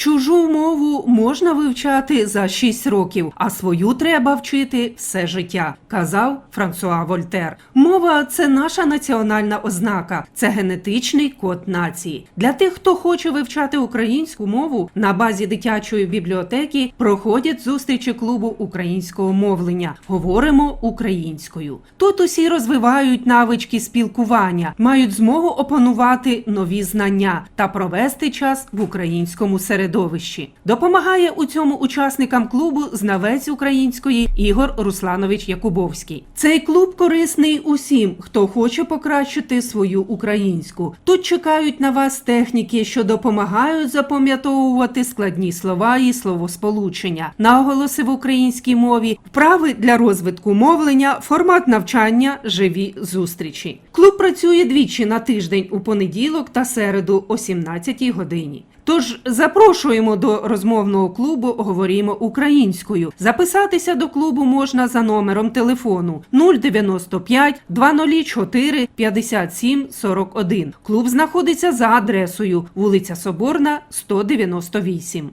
Чужу мову можна вивчати за 6 років, а свою треба вчити все життя, казав Франсуа Вольтер. Мова це наша національна ознака, це генетичний код нації. Для тих, хто хоче вивчати українську мову, на базі дитячої бібліотеки проходять зустрічі клубу українського мовлення. Говоримо українською. Тут усі розвивають навички спілкування, мають змогу опанувати нові знання та провести час в українському середовищі. Допомагає у цьому учасникам клубу знавець української Ігор Русланович Якубовський. Цей клуб корисний усім, хто хоче покращити свою українську. Тут чекають на вас техніки, що допомагають запам'ятовувати складні слова і словосполучення, наголоси в українській мові, вправи для розвитку мовлення, формат навчання, живі зустрічі. Клуб працює двічі на тиждень у понеділок та середу о 17 годині. Тож запрошуємо до розмовного клубу Говорімо українською. Записатися до клубу можна за номером телефону 095 204 57 41. Клуб знаходиться за адресою вулиця Соборна, 198.